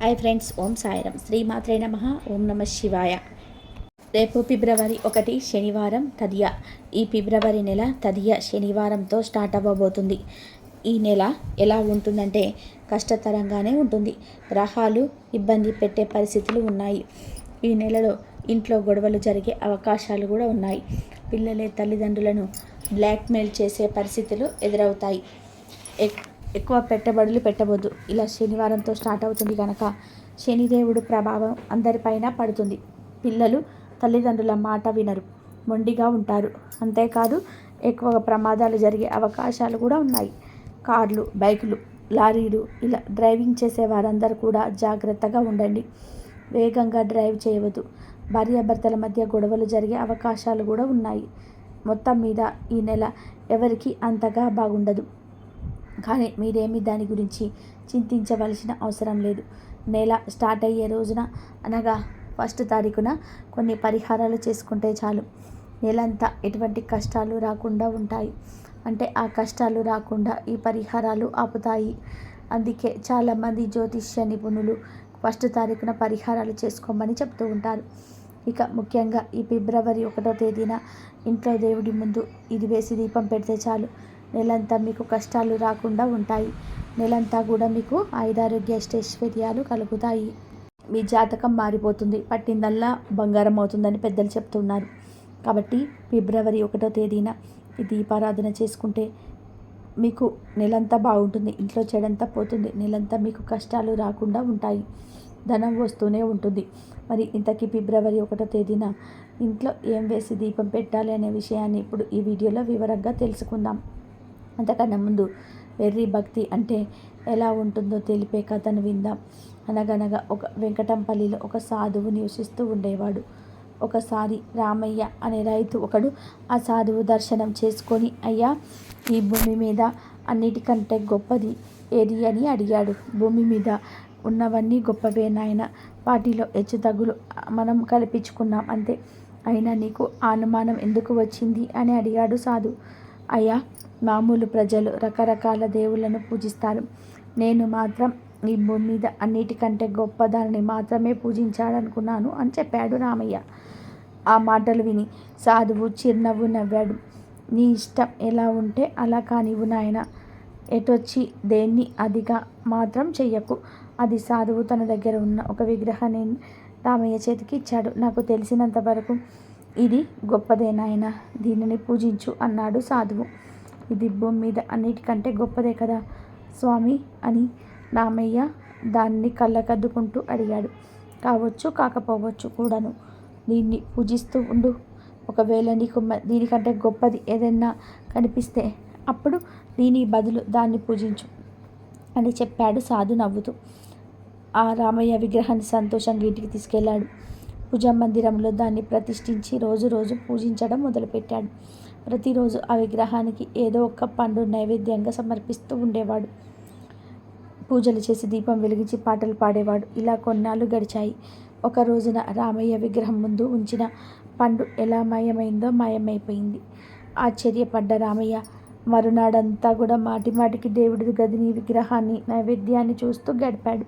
Hi friends ఓం సాయిరం. శ్రీమాత్రే నమ ఓం నమ శివాయ. రేపు ఫిబ్రవరి ఒకటి శనివారం తదియ. ఈ ఫిబ్రవరి నెల తదియ శనివారంతో స్టార్ట్ అవ్వబోతుంది. ఈ నెల ఎలా ఉంటుందంటే కష్టతరంగానే ఉంటుంది. గ్రహాలు ఇబ్బంది పెట్టే పరిస్థితులు ఉన్నాయి. ఈ నెలలో ఇంట్లో గొడవలు జరిగే అవకాశాలు కూడా ఉన్నాయి. పిల్లలే తల్లిదండ్రులను బ్లాక్మెయిల్ చేసే పరిస్థితులు ఎదురవుతాయి. ఎక్ ఎక్కువ పెట్టుబడులు పెట్టవద్దు ఇలా శనివారంతో స్టార్ట్ అవుతుంది కనుక శనిదేవుడు ప్రభావం అందరిపైన పడుతుంది. పిల్లలు తల్లిదండ్రుల మాట వినరు. మొండిగా ఉంటారు. అంతేకాదు ఎక్కువ ప్రమాదాలు జరిగే అవకాశాలు కూడా ఉన్నాయి. కార్లు బైకులు లారీలు ఇలా డ్రైవింగ్ చేసే వారందరూ కూడా జాగ్రత్తగా ఉండండి. వేగంగా డ్రైవ్ చేయవద్దు. భార్యాభర్తల మధ్య గొడవలు జరిగే అవకాశాలు కూడా ఉన్నాయి. మొత్తం మీద ఈ నెల ఎవరికి అంతగా బాగుండదు. కానీ మీరేమీ దాని గురించి చింతించవలసిన అవసరం లేదు. నెల స్టార్ట్ అయ్యే రోజున అనగా ఫస్ట్ తారీఖున కొన్ని పరిహారాలు చేసుకుంటే చాలు. నెలంతా ఎటువంటి కష్టాలు రాకుండా ఉంటాయి. అంటే ఆ కష్టాలు రాకుండా ఈ పరిహారాలు ఆపుతాయి. అందుకే చాలామంది జ్యోతిష్య నిపుణులు ఫస్ట్ తారీఖున పరిహారాలు చేసుకోమని చెప్తూ ఉంటారు. ఇక ముఖ్యంగా ఈ ఫిబ్రవరి ఒకటో తేదీన ఇంట్లో దేవుడి ముందు ఇది వేసి దీపం పెడితే చాలు. నెలంతా మీకు కష్టాలు రాకుండా ఉంటాయి. నెలంతా కూడా మీకు ఆయుధారోగ్య అష్టైశ్వర్యాలు కలుగుతాయి. మీ జాతకం మారిపోతుంది. పట్టిందల్లా బంగారం అవుతుందని పెద్దలు చెప్తున్నారు. కాబట్టి ఫిబ్రవరి ఒకటో తేదీన ఈ దీపారాధన చేసుకుంటే మీకు నెలంతా బాగుంటుంది. ఇంట్లో చెడంతా పోతుంది. నెలంతా మీకు కష్టాలు రాకుండా ఉంటాయి. ధనం వస్తూనే ఉంటుంది. మరి ఇంతకీ ఫిబ్రవరి ఒకటో తేదీన ఇంట్లో ఏం వేసి దీపం పెట్టాలి అనే విషయాన్ని ఇప్పుడు ఈ వీడియోలో వివరంగా తెలుసుకుందాం. అంతకన్నా ముందు వెర్రి భక్తి అంటే ఎలా ఉంటుందో తెలిపే కథను విందాం. అనగనగా ఒక వెంకటంపల్లిలో ఒక సాధువు నివసిస్తూ ఉండేవాడు. ఒకసారి రామయ్య అనే రైతు ఒకడు ఆ సాధువు దర్శనం చేసుకొని అయ్యా ఈ భూమి మీద అన్నిటికంటే గొప్పది ఏది? అని అడిగాడు. భూమి మీద ఉన్నవన్నీ గొప్పవే నాయన వాటిలో హెచ్చుతగ్గులు మనం కల్పించుకున్నాం అంతే. అయినా నీకు అనుమానం ఎందుకు వచ్చింది? అని అడిగాడు సాధు అయ్యా మామూలు ప్రజలు రకరకాల దేవుళ్ళను పూజిస్తారు. నేను మాత్రం ఈ భూమి మీద అన్నిటికంటే గొప్పదాన్ని మాత్రమే పూజించాలనుకున్నాను అని చెప్పాడు రామయ్య. ఆ మాటలు విని సాధువు చిరునవ్వు నవ్వాడు. నీ ఇష్టం ఎలా ఉంటే అలా కానివ్వు నాయన. ఎటొచ్చి దేన్ని అదిగా మాత్రం చెయ్యకు. అది సాధువు తన దగ్గర ఉన్న ఒక విగ్రహాన్ని రామయ్య చేతికి ఇచ్చాడు. నాకు తెలిసినంత వరకు ఇది గొప్పదే నాయన. దీనిని పూజించు అన్నాడు సాధువు. ఇది భూమి మీద అన్నిటికంటే గొప్పదే కదా? స్వామి అని రామయ్య దాన్ని కళ్ళకద్దుకుంటూ అడిగాడు. కావచ్చు కాకపోవచ్చు కూడాను. దీన్ని పూజిస్తూ ఉండు. ఒకవేళ నీకు దీనికంటే గొప్పది ఏదైనా కనిపిస్తే అప్పుడు దీని బదులు దాన్ని పూజించు అని చెప్పాడు సాధు నవ్వుతూ. ఆ రామయ్య విగ్రహాన్ని సంతోషంగా ఇంటికి తీసుకెళ్ళాడు. పూజా మందిరంలో దాన్ని ప్రతిష్ఠించి రోజు రోజు పూజించడం మొదలుపెట్టాడు. ప్రతిరోజు ఆ విగ్రహానికి ఏదో ఒక పండు నైవేద్యంగా సమర్పిస్తూ ఉండేవాడు. పూజలు చేసి దీపం వెలిగించి పాటలు పాడేవాడు. ఇలా కొన్నాళ్ళు గడిచాయి. ఒక రోజున రామయ్య విగ్రహం ముందు ఉంచిన పండు ఎలా మాయమైందో మాయమైపోయింది. ఆశ్చర్యపడ్డ రామయ్య మరునాడంతా కూడా మాటి మాటికి దేవుడి గదిని విగ్రహాన్ని నైవేద్యాన్ని చూస్తూ గడిపాడు.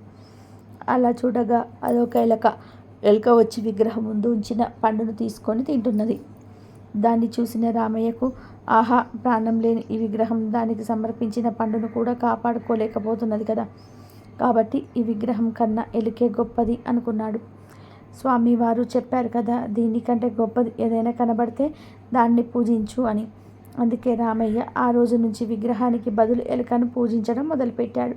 అలా చూడగా అదొక ఎలక ఎలక వచ్చి విగ్రహం ముందు ఉంచిన పండును తీసుకొని తింటున్నది. దాన్ని చూసిన రామయ్యకు ఆహా ప్రాణం లేని ఈ విగ్రహం దానికి సమర్పించిన పండును కూడా కాపాడుకోలేకపోతున్నది కదా. కాబట్టి ఈ విగ్రహం కన్నా ఎలుకే గొప్పది అనుకున్నాడు. స్వామివారు చెప్పారు కదా దీనికంటే గొప్పది ఏదైనా కనబడితే దాన్ని పూజించు అని. అందుకే రామయ్య ఆ రోజు నుంచి విగ్రహానికి బదులు ఎలుకను పూజించడం మొదలుపెట్టాడు.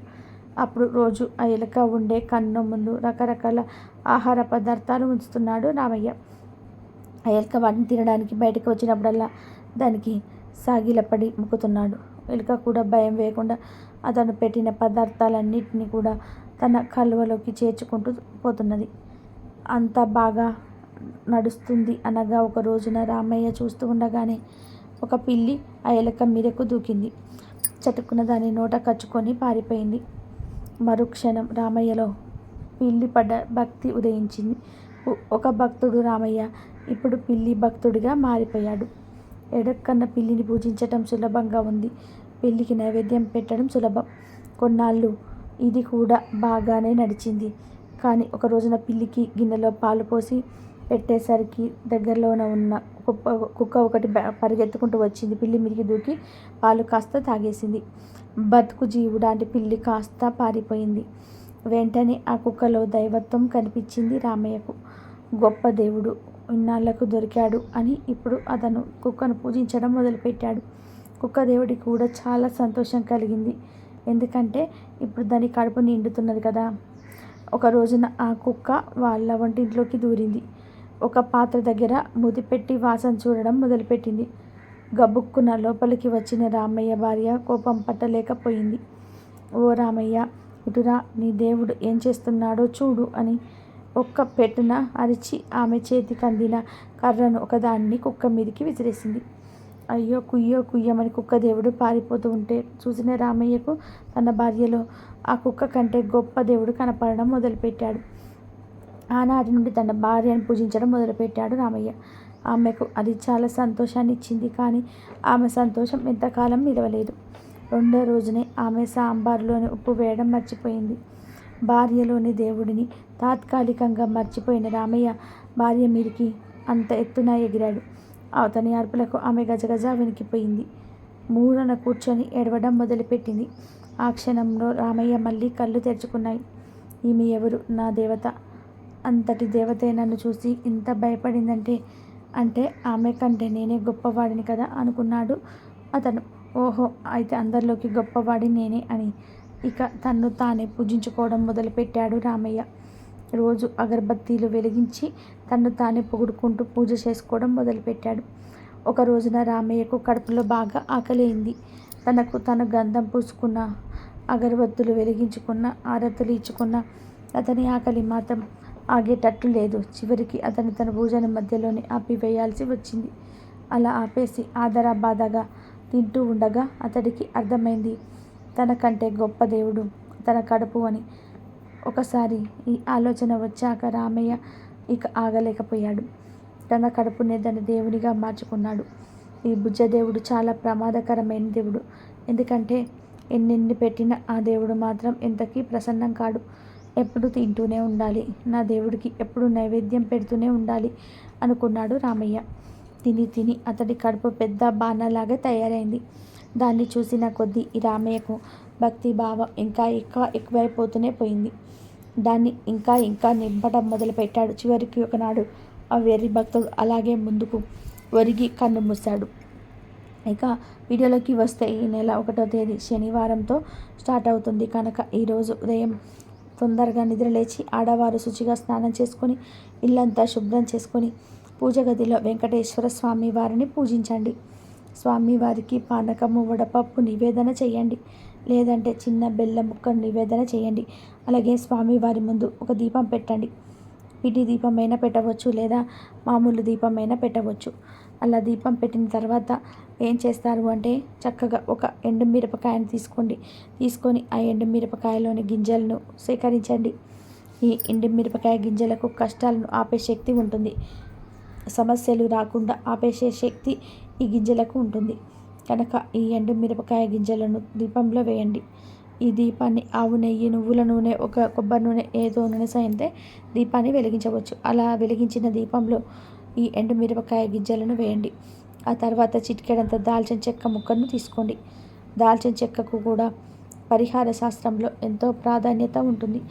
అప్పుడు రోజు ఆ ఎలుక ఉండే కన్ను ముందు రకరకాల ఆహార పదార్థాలు ఉంచుతున్నాడు రామయ్య. ఎలుక వాటిని తినడానికి బయటకు వచ్చినప్పుడల్లా దానికి సాగిలపడి ముక్కుతున్నాడు. ఎలుక కూడా భయం వేయకుండా అతను పెట్టిన పదార్థాలన్నింటినీ కూడా తన కలువలోకి చేర్చుకుంటూ పోతున్నది. అంత బాగా నడుస్తుంది అనగా ఒక రోజున రామయ్య చూస్తూ ఉండగానే ఒక పిల్లి ఆ ఎలుక మీదకు దూకింది. చటుక్కున దాని నోట కచ్చుకొని పారిపోయింది. మరుక్షణం రామయ్యలో పిల్లి పడ్డ భక్తి ఉదయించింది. ఒక భక్తుడు రామయ్య ఇప్పుడు పిల్లి భక్తుడిగా మారిపోయాడు. ఎడక్కన్న పిల్లిని పూజించటం సులభంగా ఉంది. పిల్లికి నైవేద్యం పెట్టడం సులభం. కొన్నాళ్ళు ఇది కూడా బాగానే నడిచింది. కానీ ఒక రోజున పిల్లికి గిన్నెలో పాలు పోసి పెట్టేసరికి దగ్గరలోన ఉన్న కుక్క కుక్క ఒకటి పరిగెత్తుకుంటూ వచ్చింది. పిల్లి మీదికి దూకి పాలు కాస్త తాగేసింది. బతుకు జీవుడాంటి పిల్లి కాస్త పారిపోయింది. వెంటనే ఆ కుక్కలో దైవత్వం కనిపించింది రామయ్యకు. గొప్ప దేవుడు ఇన్నాళ్ళకు దొరికాడు అని ఇప్పుడు అతను కుక్కను పూజించడం మొదలుపెట్టాడు. కుక్క దేవుడికి కూడా చాలా సంతోషం కలిగింది. ఎందుకంటే ఇప్పుడు దాని కడుపు నిండుతున్నది కదా. ఒక రోజున ఆ కుక్క వాళ్ళ వంటింట్లోకి దూరింది. ఒక పాత్ర దగ్గర ముదిపెట్టి వాసన చూడడం మొదలుపెట్టింది. గబుక్కున లోపలికి వచ్చిన రామయ్య భార్య కోపం పట్టలేకపోయింది. ఓ రామయ్య ఇటురా నీ దేవుడు ఏం చేస్తున్నాడో చూడు అని ఒక్క పెట్టున అరిచి ఆమె చేతికి అందిన కర్రను ఒకదాన్ని కుక్క మీదికి విసిరేసింది. అయ్యో కుయ్యో కుయ్యమని కుక్క దేవుడు పారిపోతూ ఉంటే చూసిన రామయ్యకు తన భార్యలో ఆ కుక్క కంటే గొప్ప దేవుడు కనపడడం మొదలుపెట్టాడు. ఆనాటి నుండి తన భార్యను పూజించడం మొదలుపెట్టాడు రామయ్య. ఆమెకు అది చాలా సంతోషాన్ని ఇచ్చింది కానీ ఆమె సంతోషం ఎంతకాలం నిలవలేదు. రెండో రోజునే ఆమె సాంబార్లోని ఉప్పు వేయడం మర్చిపోయింది. భార్యలోని దేవుడిని తాత్కాలికంగా మర్చిపోయిన రామయ్య భార్య మీదికి అంత ఎత్తున ఎగిరాడు. అతని అరుపులకు ఆమె గజగజ వెనికిపోయింది. మూలన కూర్చొని ఏడవడం మొదలుపెట్టింది. ఆ క్షణంలో రామయ్య మళ్ళీ కళ్ళు తెరుచుకున్నాయి. ఈమె ఎవరు? నా దేవత? అంతటి దేవతే నన్ను చూసి ఇంత భయపడిందంటే అంటే ఆమె కంటే నేనే గొప్పవాడిని కదా అనుకున్నాడు అతను. ఓహో అయితే అందరిలోకి గొప్పవాడి నేనే అని. ఇక తన్ను తానే పూజించుకోవడం మొదలుపెట్టాడు రామయ్య. రోజు అగరబత్తీలు వెలిగించి తను తానే పొగుడుకుంటూ పూజ చేసుకోవడం మొదలుపెట్టాడు. ఒక రోజున రామయ్యకు కడుపులో బాగా ఆకలింది. తనకు తను గంధం పూసుకున్న అగరబత్తులు వెలిగించుకున్న ఆరతులు ఇచ్చుకున్న అతని ఆకలి మాత్రం ఆగేటట్లు లేదు. చివరికి అతను తన భోజన మధ్యలోనే ఆపివేయాల్సి వచ్చింది. అలా ఆపేసి ఆదరా బాధగా తింటూ ఉండగా అతడికి అర్థమైంది. తనకంటే గొప్ప దేవుడు తన కడుపు అని ఒకసారి ఈ ఆలోచన వచ్చాక రామయ్య ఇక ఆగలేకపోయాడు. తన కడుపునే తన దేవునిగా మార్చుకున్నాడు. ఈ బుజ్జదేవుడు చాలా ప్రమాదకరమైన దేవుడు. ఎందుకంటే ఎన్నెన్ని పెట్టినా ఆ దేవుడు మాత్రం ఎంతకీ ప్రసన్నం కాడు. ఎప్పుడు తింటూనే ఉండాలి. నా దేవుడికి ఎప్పుడు నైవేద్యం పెడుతూనే ఉండాలి అనుకున్నాడు రామయ్య. తిని తిని అతడి కడుపు పెద్ద బాణలాగా తయారైంది. దాన్ని చూసిన కొద్దీ ఈ రామయ్యకు భక్తి భావం ఇంకా ఎక్కువ ఎక్కువైపోతూనే పోయింది. దాన్ని ఇంకా ఇంకా నింపడం మొదలుపెట్టాడు. చివరికి ఒకనాడు ఆ వెర్రి భక్తుడు అలాగే ముందుకు ఒరిగి కన్ను మూశాడు. ఇక వీడియోలోకి వస్తే ఈ నెల ఒకటో తేదీ శనివారంతో స్టార్ట్ అవుతుంది. కనుక ఈరోజు ఉదయం తొందరగా నిద్రలేచి ఆడవారు శుచిగా స్నానం చేసుకొని ఇల్లంతా శుభ్రం చేసుకొని పూజ గదిలో వెంకటేశ్వర స్వామి వారిని పూజించండి. స్వామివారికి పానకము వడపప్పు నివేదన చేయండి. లేదంటే చిన్న బెల్లం ముక్క నివేదన చేయండి. అలాగే స్వామివారి ముందు ఒక దీపం పెట్టండి. పిటి దీపమైనా పెట్టవచ్చు లేదా మామూలు దీపమైనా పెట్టవచ్చు. అలా దీపం పెట్టిన తర్వాత ఏం చేస్తారు అంటే చక్కగా ఒక ఎండు మిరపకాయను తీసుకోండి. తీసుకొని ఆ ఎండు మిరపకాయలోని గింజలను సేకరించండి. ఈ ఎండు మిరపకాయ గింజలకు కష్టాలను ఆపే శక్తి ఉంటుంది. సమస్యలు రాకుండా ఆపేసే శక్తి ఈ గింజలకు ఉంటుంది. కనుక ఈ ఎండు మిరపకాయ గింజలను దీపంలో వేయండి. ఈ దీపాన్ని ఆవు నెయ్యి నువ్వుల నూనె ఒక కొబ్బరి నూనె ఏదో నూనె సాయంతే దీపాన్ని వెలిగించవచ్చు. అలా వెలిగించిన దీపంలో ఈ ఎండు మిరపకాయ గింజలను వేయండి. ఆ తర్వాత చిటికెడంత దాల్చిన చెక్క ముక్కను తీసుకోండి. దాల్చిన చెక్కకు కూడా పరిహార శాస్త్రంలో ఎంతో ప్రాధాన్యత ఉంటుంది.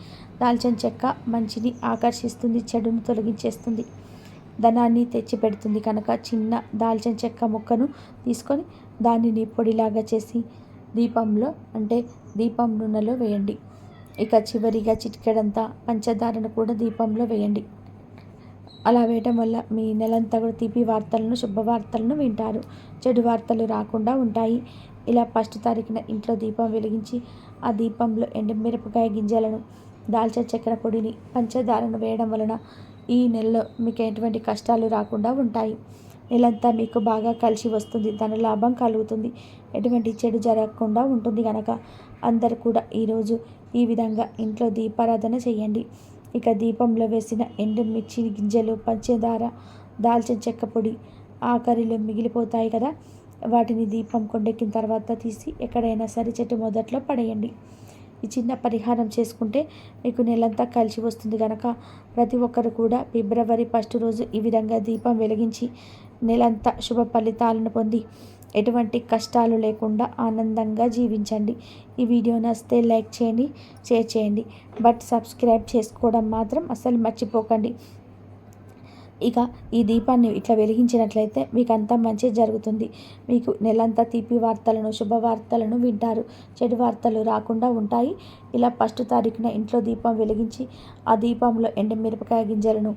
దాల్చిన చెక్క మంచిని ఆకర్షిస్తుంది చెడును తొలగించేస్తుంది. ధనాన్ని తెచ్చిపెడుతుంది కనుక చిన్న దాల్చిన చెక్క ముక్కను తీసుకొని దానిని పొడిలాగా చేసి దీపంలో అంటే దీపం నూనెలో వేయండి. ఇక చివరిగా చిటికెడంతా పంచదారను కూడా దీపంలో వేయండి. అలా వేయటం వల్ల మీ నెలంతా కూడా తీపి వార్తలను శుభవార్తలను వింటారు. చెడు వార్తలు రాకుండా ఉంటాయి. ఇలా ఫస్ట్ తారీఖున ఇంట్లో దీపం వెలిగించి ఆ దీపంలో ఎండుమిరపకాయ గింజలను దాల్చిన చక్కెర పొడిని పంచదారను వేయడం వలన ఈ నెలలో మీకు ఎటువంటి కష్టాలు రాకుండా ఉంటాయి. నెలంతా మీకు బాగా కలిసి వస్తుంది. ధన లాభం కలుగుతుంది. ఎటువంటి చెడు జరగకుండా ఉంటుంది కనుక అందరు కూడా ఈరోజు ఈ విధంగా ఇంట్లో దీపారాధన చేయండి. ఇక దీపంలో వేసిన ఎండుమిర్చి గింజలు పంచదార దాల్చిన చెక్క పొడి ఆఖరిలో మిగిలిపోతాయి కదా. వాటిని దీపం కొండెక్కిన తర్వాత తీసి ఎక్కడైనా సరే చెట్టు మొదట్లో పడేయండి. ఈ చిన్న పరిహారం చేసుకుంటే మీకు నెలంతా కలిసి వస్తుంది కనుక ప్రతి ఒక్కరు కూడా ఫిబ్రవరి ఫస్ట్ రోజు ఈ విధంగా దీపం వెలిగించి నెలంతా శుభ ఫలితాలను పొంది ఎటువంటి కష్టాలు లేకుండా ఆనందంగా జీవించండి. ఈ వీడియో నచ్చితే లైక్ చేయండి షేర్ చేయండి బట్ సబ్స్క్రైబ్ చేసుకోవడం మాత్రం అసలు మర్చిపోకండి. ఇక ఈ దీపాన్ని ఇట్లా వెలిగించినట్లయితే మీకు అంతా మంచి జరుగుతుంది. మీకు నెలంతా తీపి వార్తలను శుభవార్తలను వింటారు. చెడు వార్తలు రాకుండా ఉంటాయి. ఇలా ఫస్ట్ తారీఖున ఇంట్లో దీపం వెలిగించి ఆ దీపంలో ఎండమిరపకాయ గింజలను